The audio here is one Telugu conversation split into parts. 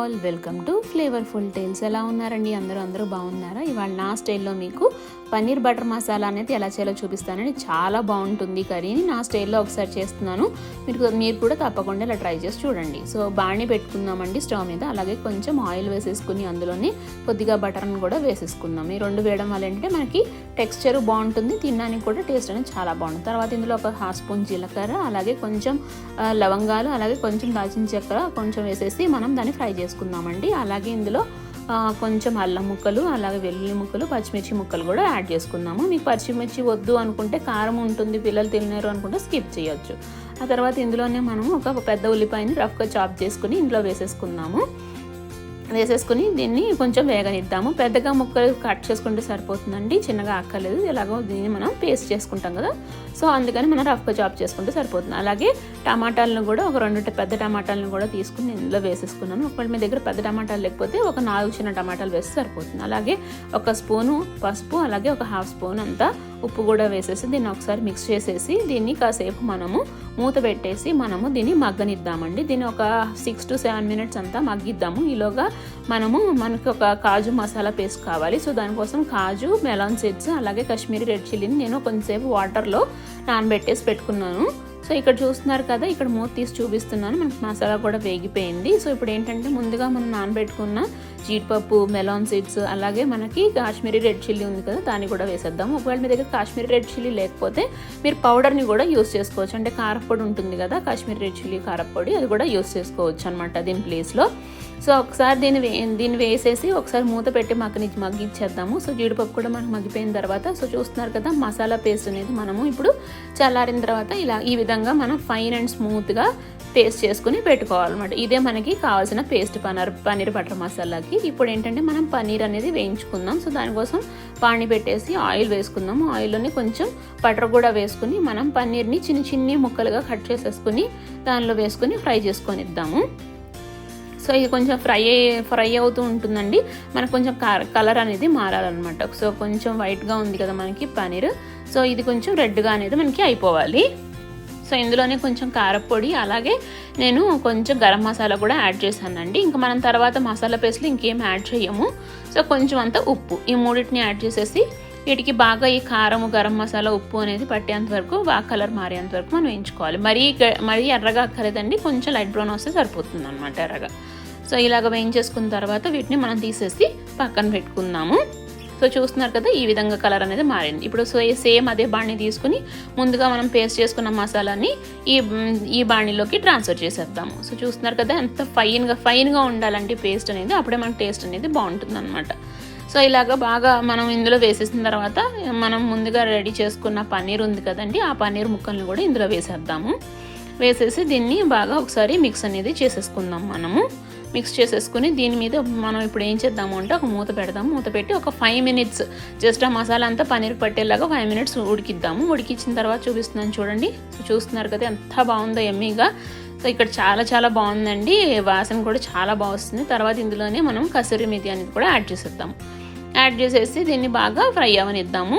All welcome to flavourful tales. ఎలా ఉన్నారండి? అందరూ అందరూ బాగున్నారా? ఇవాళ నా స్టైల్లో మీకు పన్నీర్ బటర్ మసాలా అనేది ఎలా చేయాలో చూపిస్తానండి. చాలా బాగుంటుంది కర్రీని. నా స్టైల్లో ఒకసారి చేస్తున్నాను. మీరు మీరు కూడా తప్పకుండా ఇలా ట్రై చేసి చూడండి. సో బాణీ పెట్టుకుందామండి స్టవ్ మీద. అలాగే కొంచెం ఆయిల్ వేసేసుకుని అందులోనే కొద్దిగా బటర్ని కూడా వేసేసుకుందాం. ఈ రెండు వేయడం వల్ల ఏంటంటే మనకి టెక్స్చర్ బాగుంటుంది తినడానికి కూడా టేస్ట్ అనేది చాలా బాగుంటుంది. తర్వాత ఇందులో ఒక హాఫ్ స్పూన్ జీలకర్ర అలాగే కొంచెం లవంగాలు అలాగే కొంచెం దాల్చిన చెక్క కొంచెం వేసేసి మనం దాన్ని ఫ్రై చేసుకుందామండి. అలాగే ఇందులో కొంచెం అల్లం ముక్కలు అలాగే వెల్లుల్లి ముక్కలు పచ్చిమిర్చి ముక్కలు కూడా యాడ్ చేసుకుందాము. మీకు పచ్చిమిర్చి వద్దు అనుకుంటే కారం ఉంటుంది పిల్లలు తినలేరు అనుకుంటే స్కిప్ చేయొచ్చు. ఆ తర్వాత ఇందులోనే మనము ఒక పెద్ద ఉల్లిపాయని రఫ్గా చాప్ చేసుకుని ఇందులో వేసేసుకుందాము. వేసేసుకుని దీన్ని కొంచెం వేగనిద్దాము. పెద్దగా ముక్కలు కట్ చేసుకుంటే సరిపోతుందండి. చిన్నగా అక్కర్లేదు ఎలాగో దీన్ని మనం పేస్ట్ చేసుకుంటాం కదా. సో అందుకని మనం రఫ్గా చాప్ చేసుకుంటే సరిపోతుంది. అలాగే టమాటాలను కూడా ఒక రెండు పెద్ద టమాటాలను కూడా తీసుకుని ఇందులో వేసేసుకున్నాను. ఒకవేళ మీ దగ్గర పెద్ద టమాటాలు లేకపోతే ఒక నాలుగు చిన్న టమాటాలు వేస్తే సరిపోతుంది. అలాగే ఒక స్పూను పసుపు అలాగే ఒక హాఫ్ స్పూన్ అంతా ఉప్పు కూడా వేసేసి దీన్ని ఒకసారి మిక్స్ చేసేసి దీన్ని కాసేపు మనము మూత పెట్టేసి మనము దీన్ని మగ్గనిద్దామండి. దీన్ని ఒక సిక్స్ టు సెవెన్ మినిట్స్ అంతా మగ్గిద్దాము. ఈలోగా మనము మనకి ఒక కాజు మసాలా పేస్ట్ కావాలి. సో దానికోసం కాజు మెలాన్ సీడ్స్ అలాగే కాశ్మీరీ రెడ్ చిల్లీని నేను కొంచెంసేపు వాటర్లో నానబెట్టేసి పెట్టుకున్నాను. సో ఇక్కడ చూస్తున్నారు కదా ఇక్కడ మూత తీసి చూపిస్తున్నాను. మనకి మసాలా కూడా వేగిపోయింది. సో ఇప్పుడు ఏంటంటే ముందుగా మనం నానబెట్టుకున్న జీడిపప్పు మెలాన్ సీడ్స్ అలాగే మనకి కాశ్మీరీ రెడ్ చిల్లీ ఉంది కదా దాన్ని కూడా వేసేద్దాము. ఒకవేళ మీ దగ్గర కాశ్మీరీ రెడ్ చిల్లీ లేకపోతే మీరు పౌడర్ని కూడా యూస్ చేసుకోవచ్చు. అంటే కారపొడి ఉంటుంది కదా కాశ్మీరీ రెడ్ చిల్లీ కారపొడి అది కూడా యూస్ చేసుకోవచ్చు అనమాట దీని ప్లేస్లో సో ఒకసారి దీన్ని వే దీన్ని వేసేసి ఒకసారి మూత పెట్టి మగ్గని మగ్గిచ్చేద్దాము. సో జీడిపప్పు కూడా మనకు మగ్గిపోయిన తర్వాత సో చూస్తున్నారు కదా మసాలా పేస్ట్ అనేది మనము ఇప్పుడు చల్లారిన తర్వాత ఇలా ఈ విధంగా మనం ఫైన్ అండ్ స్మూత్గా పేస్ట్ చేసుకుని పెట్టుకోవాలన్నమాట. ఇదే మనకి కావాల్సిన పేస్ట్ పనర్ పన్నీర్ బటర్ మసాలాకి. ఇప్పుడు ఏంటంటే మనం పన్నీర్ అనేది వేయించుకుందాం. సో దానికోసం పాణి పెట్టేసి ఆయిల్ వేసుకుందాము. ఆయిల్లోని కొంచెం బటర్ కూడా వేసుకుని మనం పన్నీర్ని చిన్న చిన్ని ముక్కలుగా కట్ చేసేసుకుని దానిలో వేసుకుని ఫ్రై చేసుకొని ఇద్దాము సో ఇది కొంచెం ఫ్రై ఫ్రై అవుతూ ఉంటుందండి. మనకు కొంచెం కలర్ అనేది మారాలన్నమాట. సో కొంచెం వైట్గా ఉంది కదా మనకి పనీర్ సో ఇది కొంచెం రెడ్గా అనేది మనకి అయిపోవాలి. సో ఇందులోనే కొంచెం కారపొడి అలాగే నేను కొంచెం గరం మసాలా కూడా యాడ్ చేశానండి. ఇంకా మనం తర్వాత మసాలా పేస్ట్లు ఇంకేం యాడ్ చేయము. సో కొంచెం అంత ఉప్పు ఈ మూడింటిని యాడ్ చేసేసి వీటికి బాగా ఈ కారము గరం మసాలా ఉప్పు అనేది పట్టేంత వరకు బాగా కలర్ మారేంత వరకు మనం వేయించుకోవాలి మరీ మరీ ఎర్రగా అక్కర్లేదండి కొంచెం లైట్ బ్రౌన్ వస్తే సరిపోతుంది అనమాట ఎర్రగా. సో ఇలాగ వేయించేసుకున్న తర్వాత వీటిని మనం తీసేసి పక్కన పెట్టుకుందాము. సో చూస్తున్నారు కదా ఈ విధంగా కలర్ అనేది మారింది. ఇప్పుడు సో సేమ్ అదే బాణి తీసుకుని ముందుగా మనం పేస్ట్ చేసుకున్న మసాలాని ఈ ఈ బాణీలోకి ట్రాన్స్ఫర్ చేసేద్దాము. సో చూస్తున్నారు కదా ఎంత ఫైన్గా ఫైన్గా ఉండాలంటే పేస్ట్ అనేది అప్పుడే మనకి టేస్ట్ అనేది బాగుంటుంది అనమాట సో ఇలాగ బాగా మనం ఇందులో వేసేసిన తర్వాత మనం ముందుగా రెడీ చేసుకున్న పన్నీర్ ఉంది కదండి ఆ పన్నీర్ ముక్కల్ని కూడా ఇందులో వేసేద్దాము. వేసేసి దీన్ని బాగా ఒకసారి మిక్స్ అనేది చేసేసుకుందాం మనము. మిక్స్ చేసేసుకుని దీని మీద మనం ఇప్పుడు ఏం చేద్దాము అంటే ఒక మూత పెడదాం మూత పెట్టి ఒక ఫైవ్ మినిట్స్ జస్ట్ ఆ మసాలా అంతా పన్నీర్ పట్టేలాగా ఫైవ్ మినిట్స్ ఉడికిద్దాము. ఉడికించిన తర్వాత చూపిస్తున్నాను చూడండి. చూస్తున్నారు కదా ఎంత బాగుందో ఎమ్మీగా సో ఇక్కడ చాలా చాలా బాగుందండి. వాసన కూడా చాలా బాగా వస్తుంది. తర్వాత ఇందులోనే మనం కసూరి మెతి అనేది కూడా యాడ్ చేసేద్దాం యాడ్ చేసేసి దీన్ని బాగా ఫ్రై అవనిద్దాము.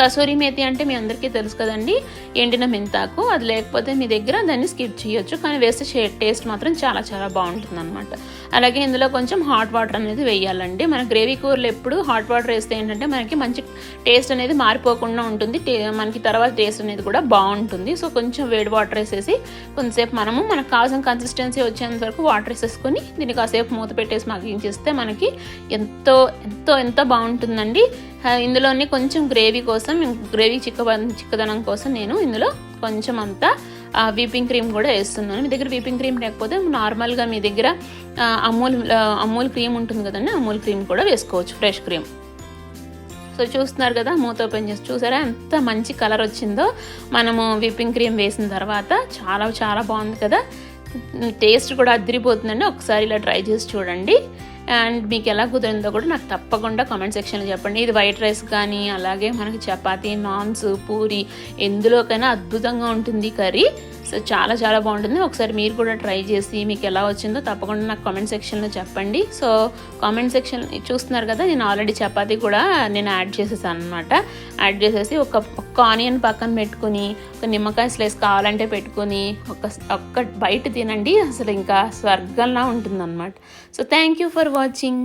కసూరి మేతి అంటే మీ అందరికీ తెలుసు కదండి. ఎండిన మెంతాకు అది లేకపోతే మీ దగ్గర దాన్ని స్కిప్ చేయొచ్చు కానీ వేస్తే టేస్ట్ మాత్రం చాలా చాలా బాగుంటుంది అనమాట అలాగే ఇందులో కొంచెం హాట్ వాటర్ అనేది వేయాలండి. మన గ్రేవీ కూరలు ఎప్పుడు హాట్ వాటర్ వేస్తే ఏంటంటే మనకి మంచి టేస్ట్ అనేది మారిపోకుండా ఉంటుంది. టే- మనకి తర్వాత టేస్ట్ అనేది కూడా బాగుంటుంది. సో కొంచెం వేడి వాటర్ వేసేసి కొంతసేపు మనము మనకు కావాల్సిన కన్సిస్టెన్సీ వచ్చేంత వరకు వాటర్ వేసేసుకొని దీన్ని కాసేపు మూత పెట్టేసి మగ్గించేస్తే మనకి ఎంతో ఎంతో ఎంతో బాగుంటుందండి. ఇందులోనే కొంచెం గ్రేవీ కోసం గ్రేవీ చిక్క చిక్కదనం కోసం నేను ఇందులో కొంచెం అంతా వీపింగ్ క్రీమ్ కూడా వేస్తున్నాను. మీ దగ్గర వీపింగ్ క్రీమ్ లేకపోతే నార్మల్గా మీ దగ్గర అమూల్ అమూల్ క్రీమ్ ఉంటుంది కదండి అమూల్ క్రీమ్ కూడా వేసుకోవచ్చు ఫ్రెష్ క్రీమ్. సో చూస్తున్నారు కదా మూత ఓపెన్ చేసి చూసారా ఎంత మంచి కలర్ వచ్చిందో. మనము విప్పింగ్ క్రీమ్ వేసిన తర్వాత చాలా చాలా బాగుంది కదా. టేస్ట్ కూడా అదిరిపోతుందండి. ఒకసారి ఇలా ట్రై చేసి చూడండి. అండ్ మీకు ఎలా కుదిరిందో కూడా నాకు తప్పకుండా కామెంట్ సెక్షన్లో చెప్పండి. ఇది వైట్ రైస్ కానీ అలాగే మనకి చపాతీ నాన్స్ పూరి ఎందులోకైనా అద్భుతంగా ఉంటుంది కర్రీ. సో చాలా చాలా బాగుంటుంది. ఒకసారి మీరు కూడా ట్రై చేసి మీకు ఎలా వచ్చిందో తప్పకుండా నాకు కామెంట్ సెక్షన్లో చెప్పండి. సో కామెంట్ సెక్షన్ చూస్తున్నారు కదా నేను ఆల్రెడీ చపాతీ కూడా నేను యాడ్ చేసేసాను అనమాట యాడ్ చేసేసి ఒక ఒక్క ఆనియన్ పక్కన పెట్టుకుని ఒక నిమ్మకాయ స్లైస్ కావాలంటే పెట్టుకుని ఒక ఒక్క బయట తినండి. అసలు ఇంకా స్వర్గంలా ఉంటుందన్నమాట. So thank you for watching